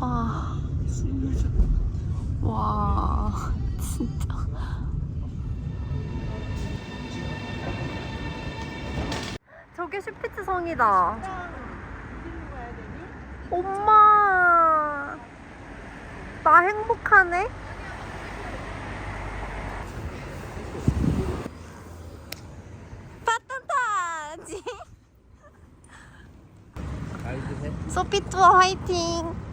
와. 와. 진짜. 저게 슈피츠 성이다. 엄마. 나 행복하네. 소피 투어 화이팅.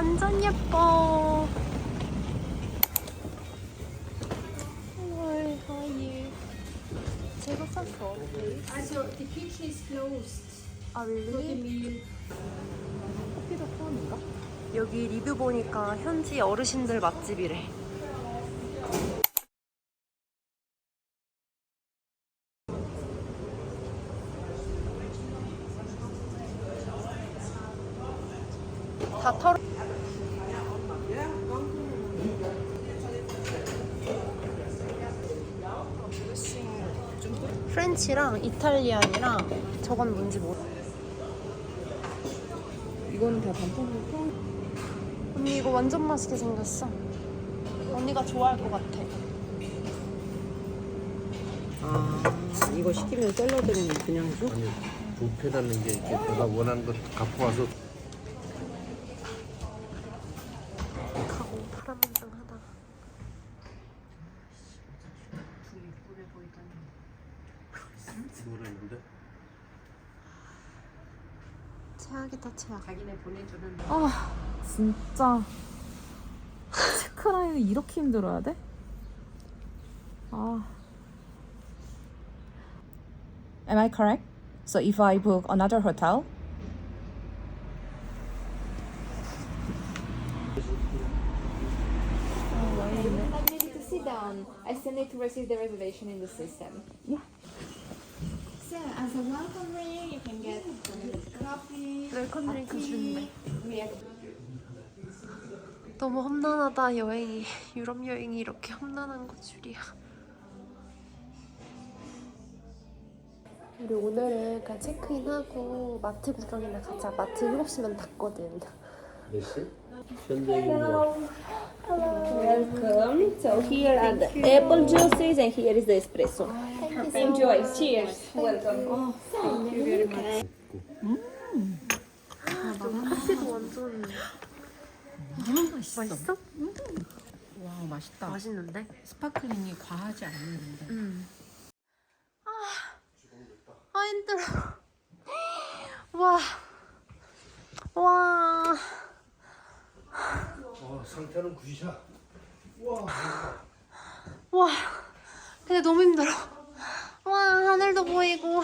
완전 예뻐. 헐, 하이. 제가 샀어. Also, the kitchen is closed. 아, So the really? meal. 커피도 포함인가? 여기 리뷰 보니까 현지 어르신들 맛집이래. 다 털어. 프렌치랑 이탈리안이랑 저건 뭔지 모르. 이거는 다 단품이고 언니 이거 완전 맛있게 생겼어. 언니가 좋아할 것 같아. 아 이거 시키면 샐러드는 그냥 해줘? 아니 뷔페라는 게 이렇게 내가 원하는 걸 갖고 와서 최악이다 최악. 자기네 보내주는 아 진짜 체크라인을 이렇게 힘들어야 돼? 아 Am I correct? So if I book another hotel Not ready to sit down. I still need to receive the reservation in the system. Yeah. So, as a welcome drink, you can get coffee, 웰컴 드링크 주는데. 너무 험난하다 여행이. 유럽 여행이 이렇게 험난한 거 줄이야. 우리 오늘은 그냥 체크인하고 마트 구경이나 가자. 마트 7시면 닫거든. 몇 시? 현대인과 Welcome. So here are the apple juices and here is the espresso. Enjoy. Cheers. Welcome. 커피도 완전 너무 맛있어 맛있어? 와 맛있다 맛있는데? 스파클링이 과하지 않는데 응. 아, 아 힘들어. 와, 와, 어, 상태는 굿이야 와. 근데 너무 힘들어. 와, 하늘도 보이고.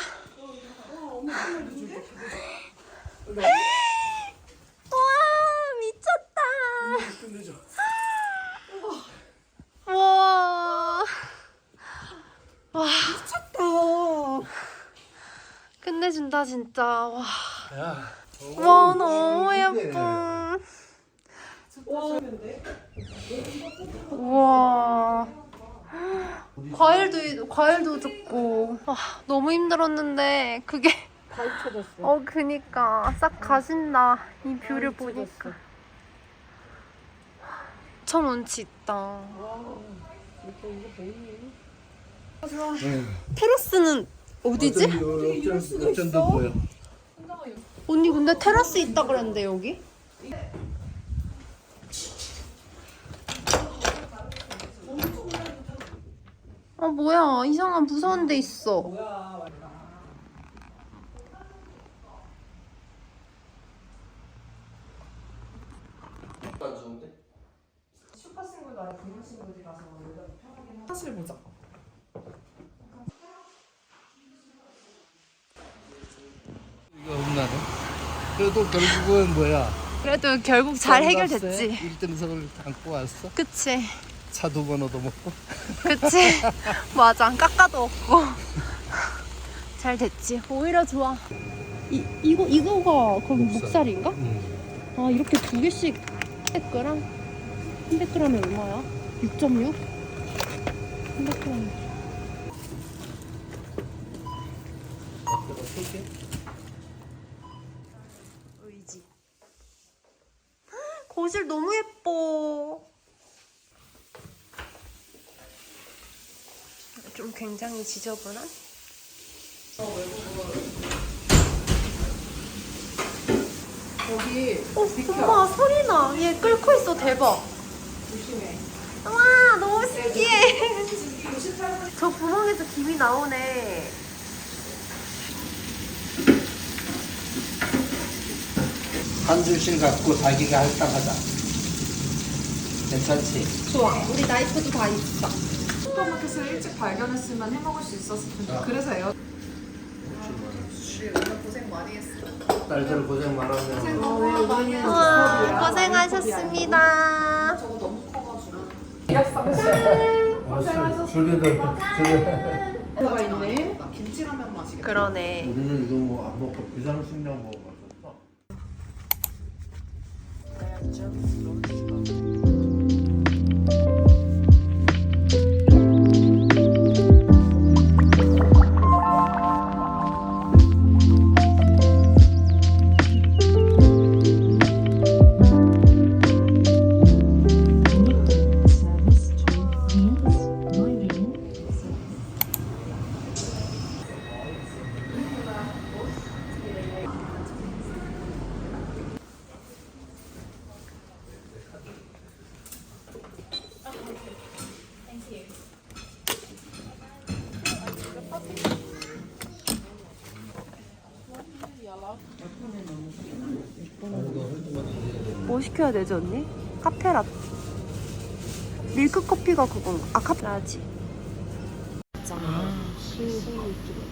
와, 미쳤다. 와. 와. 미쳤다. 끝내준다, 진짜. 와. 야 와, 너무 예뻐. 와. 과일도 과일도 줬고 와, 너무 힘들었는데 그게 가입 쳐졌어 어 그니까 싹 가신다 이 뷰를 보니까 참 운치 있다. 테라스는 어디지? 어쩐, 어쩐도 보여. 언니 근데 테라스 있다 그랬는데 여기? 아 뭐야. 이상한 무서운 데 있어 사실 보자. 이거 없나네. 그래도 결국은 뭐야? 그래도 결국 잘 해결됐지. 1등석을 안고 왔어? 그치. 차 두 번 얻어먹고? 그치. 맞아. 깎아도 없고. 잘 됐지. 오히려 좋아. 이, 이거, 이거가 그럼 목살인가? 아 이렇게 두 개씩 100g? 300g이 얼마야? 6.6? 300g 의지 거실 너무 예뻐. 좀 굉장히 지저분한? 여기 어, 엄마 소리 나. 얘 끓고 있어. 대박. 와, 너무 신기해. 저 구멍에서 김이 나오네. 한 줄씩 갖고 자기가 할당 하자. 괜찮지? 좋아. 우리 나이프도 다 있어. 슈퍼마켓을 일찍 발견했으면 해먹을 수 있었을 텐데. 그래서 에어. 고생 많이 했어. 딸들 고생 많았네. 와, 고생하셨습니다. 알았어. 줄기들 줄기. 뭐가 있네. 김치라면 맛이겠다. 그러네. 우리는 이거 뭐 안 먹고 비상 식량 먹어봤었어. 뭐 시켜야 되지 언니? 카페라 밀크 커피가 그건가? 아 카페라지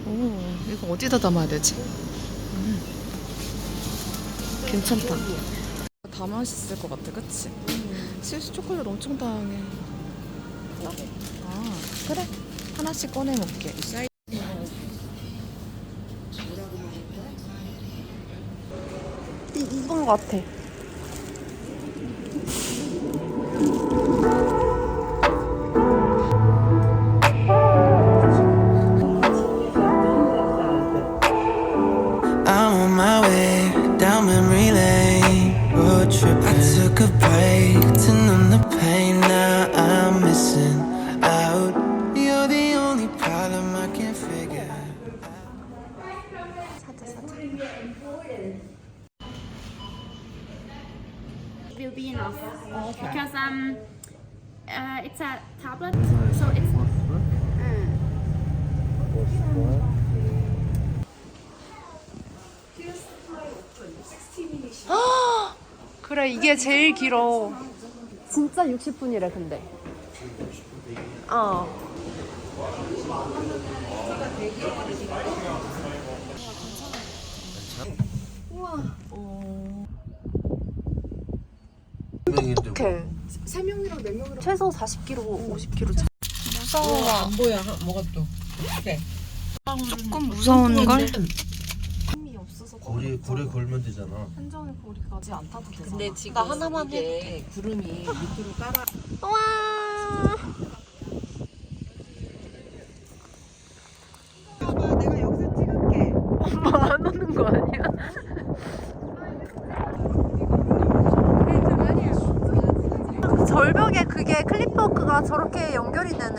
오, 이거 어디다 담아야 되지? 음. 괜찮다. 다 맛있을 것 같아, 그치? 스위스 초콜릿 엄청 다양해. 아, 그래. 하나씩 꺼내 먹게. 이, 이건 것 같아 it's a tablet so it's 그래 이게 제일 길어. 진짜 60분이래 근데. 어. 명인데 어떡해 세 명이랑 네 명이랑 최소 40kg 50kg 차 무서워 안 보여. 뭐가 또? 그래. 조금 무서운걸? 고리 고리 걸면 되잖아. 한정의 고리까지 안 타도 되잖아. 근데 지금 나 하나만 이게 구름이 밑으로 따라. 와 내가 여기서 찍을게. 엄마 안 오는 거 아니야? 절벽에 그게 저렇게 연결이 되네.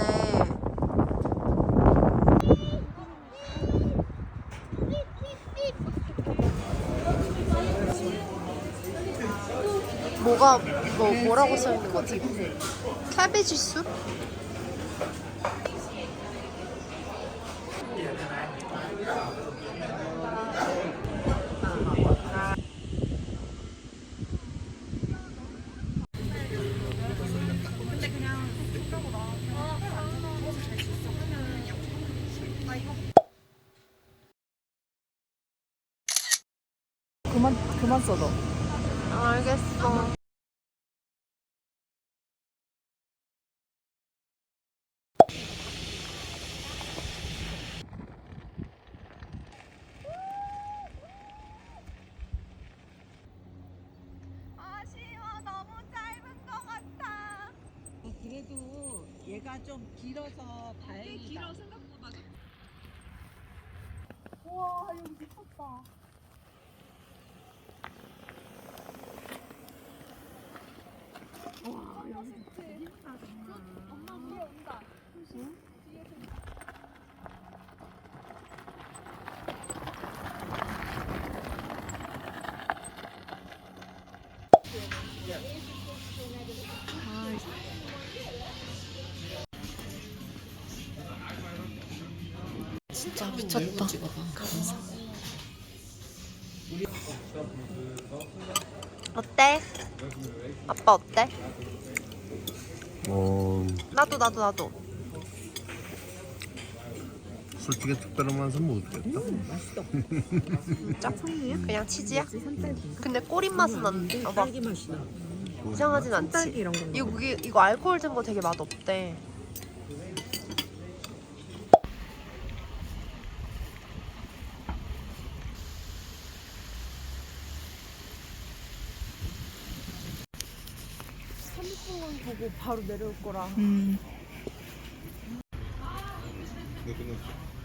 뭐가 뭐 뭐라고 써 있는 거지? 캐비지 숲? 그만, 써도. 알겠어. 그래도 얘가 좀 길어서 다행이다. 길어 생각보다. 우와 여기 미쳤다. 진짜 미쳤다. 어때? 아빠 어때? 어 나도 나도 나도. 솔직히 특별한 맛은 모르겠다. 진짜? 그냥 치즈야? 근데 꼬린 맛은 안. 어, 막 딸기 맛이 나. 이상하진 딸기 않지. 이런 거. 이거 이거 알코올 든 거 되게 맛 없대. 음. 네, 끝났어.